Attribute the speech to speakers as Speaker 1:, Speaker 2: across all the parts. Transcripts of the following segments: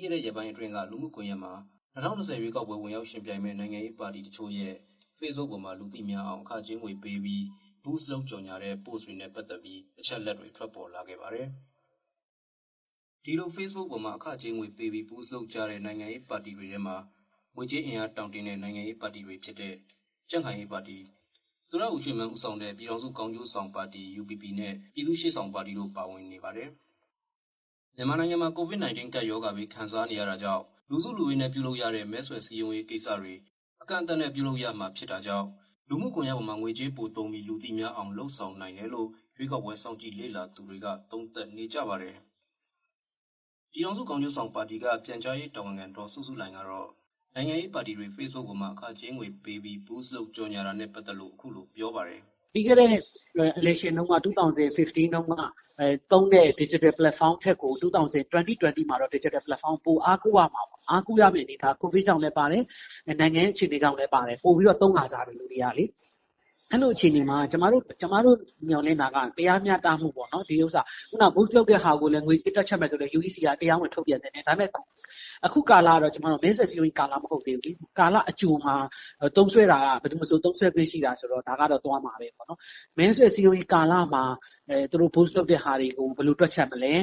Speaker 1: ခဲ့တဲ့ရက်ပိုင်းအတွင်းကလူမှုကွန်ရက်မှာ2020ရွေးကောက်ပွဲဝင်ရောက်ရှင်ပြိုင်မဲ့နိုင်ငံရေးပါတီတချို့ရဲ့ Facebook ပေါ်မှာလူသိများအောင်အခကြေးငွေပေးပြီး boost လုပ်ကြော်ညာတဲ့ post တွေနဲ့ပတ်သက်ပြီးအချက်လက်တွေထွက်ပေါ်လာခဲ့ပါတယ်။ဒီလို Facebook ပေါ်မှာအခကြေးငွေပေးပြီး boost လုပ်ကြတဲ့နိုင်ငံရေးပါတီတွေထဲမှာငွေကြေးအင်အားတောင်းတင်းတဲ့နိုင်ငံရေးပါတီတွေဖြစ်တဲ့ကြံ့ခိုင်ရေးပါတီသူရဦးရွှေမန်းဦးဆောင်တဲ့ပြည်တော်စုကောင်းကျိုးဆောင်ပါတီ UPP နဲ့ပြည်သူ့ရှေ့ဆောင်ပါတီတို့ပါဝင်နေပါတယ်။ မြန်မာနိုင်ငံမှာ COVID-19 ကပ်ရောဂါပြီးခံစားနေရတာကြောင့်လူစုလူဝေးနဲ့ပြုလုပ်ရတဲ့မဲဆွယ်စည်းရုံးရေးကိစ္စတွေအကန့်အသတ်နဲ့ပြုလုပ်ရမှာဖြစ်တာကြောင့်လူမှုကွန်ရက်ပေါ်မှာငွေကြေးပိုသုံးပြီးလူသိများအောင်လှုံ့ဆော်နိုင်တယ်လို့ရွေးကောက်ပွဲစောင့်ကြည့်လေ့လာသူတွေကသုံးသပ်နေကြပါတယ်။ပြည်တော်စုကောင်းကျိုးဆောင်ပါတီကပြန်ကြားရေးတာဝန်ခံဒေါ်စုစုလိုင်ကတော့နိုင်ငံရေးပါတီတွေ Facebook ပေါ်မှာအခကြေးငွေပေးပြီး boost လုပ်ကြော်ညာတာနဲ့ပတ်သက်လို့အခုလိုပြောပါတယ်။
Speaker 2: ပြီးခဲ့တဲ့ election တုန်းက 2015 တုန်းကအဲသုံးတဲ့ digital platform ထက်ကို 2020 မှာတော့ digital platform ပိုအားကိုးရမှာပေါ့ အားကိုးရမယ့်အနေအထား ကိုဗစ်ကြောင့်လည်းပါတယ် နိုင်ငံရဲ့ အခြေအနေကြောင့်လည်းပါတယ် ပို့ပြီးတော့ သုံးလာကြတယ် လူတွေကလေ အဲ့လိုအခြေအနေမှာကျမတို့ကျမတို့ မျှော်လင့်တာက တရားမျှတမှုပေါ့နော်ဒီဥစ္စာခုန boost လုပ်တဲ့ဟာကိုလည်း ငွေကြေးတွက်ချက်မယ်ဆိုတော့ UEC က တရားဝင် ထုတ်ပြန်တယ် ဒါပေမဲ့ အခုကာလကတော့ ကျမတို့ မဲဆွယ်စည်းရုံးရေးကာလ မဟုတ်သေးဘူးလေ ကာလအကြိုမှာ သုံးဆွဲတာက ဘယ်သူမှမဆို သုံးဆွဲခွင့်ရှိတာဆိုတော့ ဒါကတော့ သွားမှာပဲပေါ့နော် မဲဆွယ်စည်းရုံးရေးကာလမှာအဲသူတို့ boost လုပ်တဲ့ဟာတွေကို ဘယ်လိုတွက်ချက်မလဲ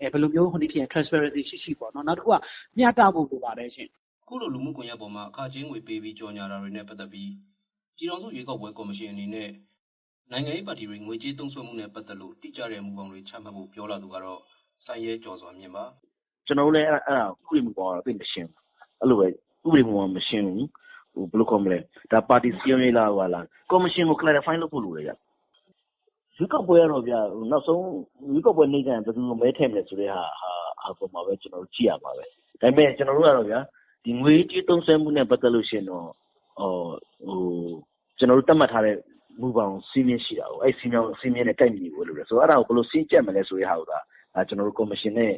Speaker 2: အဲဘယ်လိုမျိုးဟိုဒီဖြစ် transparency ရှိရှိပေါ့နော် နောက်တစ်ခုက မျှတဖို့လိုပါတယ်ရှင်
Speaker 1: ခုလို လူမှုကွန်ရက်ပေါ်မှာ အခကြေးငွေပေးပြီး ကြော်ညာတာတွေနဲ့ ပတ်သက်ပြီး ပြည်တော်စုရွေးကောက်ပွဲ ကော်မရှင်အနေနဲ့ နိုင်ငံရေးပါတီတွေ ငွေကြေးသုံးစွဲမှုနဲ့ ပတ်သက်လို့ တိကျတဲ့ မူပေါင်းတွေ ချမှတ်ဖို့ ပြောလာသူကတော့ဆိုင်ရဲကြော်စွာမြင်ပါ
Speaker 3: ကျွန်တော်တို့လည်းအဲ့အဲ့ဒါဥပဒေမူပေါင်းတော့သိမရှင်းဘူးအဲ့လိုပဲဥပဒေမူပေါင်းမရှင်းဘူးဟိုဘယ်လိုခေါ်မလဲဒါပါတီစီယုံရေးလားဟိုလားကော်မရှင်ကို clarify လုပ်ဖို့လိုတယ်ဗျရွေးကောက်ပွဲကတော့ဗျနောက်ဆုံးရွေးကောက်ပွဲနေ့ကဘယ်သူမဲထည့်မလဲဆိုတဲ့ဟာဟာအပေါ်မှာပဲကျွန်တော်တို့ကြည့်ရမှာပဲဒါပေမဲ့ကျွန်တော်တို့ကတော့ဗျာဒီငွေကြေးသုံးစွဲမှုနဲ့ပတ်သက်လို့ရှိရင်တော့ဟိုဟိုကျွန်တော်တို့တတ်မှတ်ထားတဲ့မူပေါင်းစီးမြင့်ရှိတာကိုအဲ့စီးမြင့်စီးမြင့်နဲ့ကိုက်ညီဖို့လိုတယ်ဆိုတော့အဲ့ဒါကိုဘယ်လိုစီးကြက်မလဲဆိုတဲ့ဟာကိုဒါကျွန်တော်တို့ကော်မရှင်နဲ့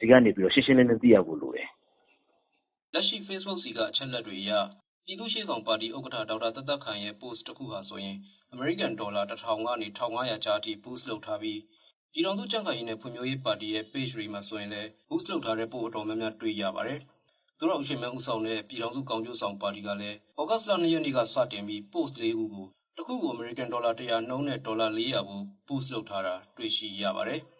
Speaker 3: ဒီကနေပြီးတော့ရှင်းရှင်းလင်းလင်းသိရဖို့လိုတယ်
Speaker 1: လက်ရှိ Facebook စီကအချက်လက်တွေအရပြည်သူ့ရှေ့ဆောင်ပါတီဥက္ကဋ္ဌဒေါက်တာသက်သက်ခိုင်ရဲ့ post တစ်ခုဟာဆိုရင် American Dollar 1000ကနေ1500ကျားအထိ boost လုပ်ထားပြီးပြည်တော်စုကြံ့ခိုင်ရေးနဲ့ဖွံ့ဖြိုးရေးပါတီရဲ့ page တွေမှာဆိုရင်လည်း boost လုပ်ထားတဲ့ post အတော်များများတွေ့ရပါတယ်။သူတော်အရှင်မန်းဦးဆောင်တဲ့ပြည်တော်စုကောင်းကျိုးဆောင်ပါတီကလည်း August လ2ရက်နေ့ကစတင်ပြီး post ၄ခုကိုတစ်ခုကို American Dollar 100နှုန်းနဲ့ဒေါ်လာ400ဘူး boost လုပ်ထားတာတွေ့ရှိရပါတယ်။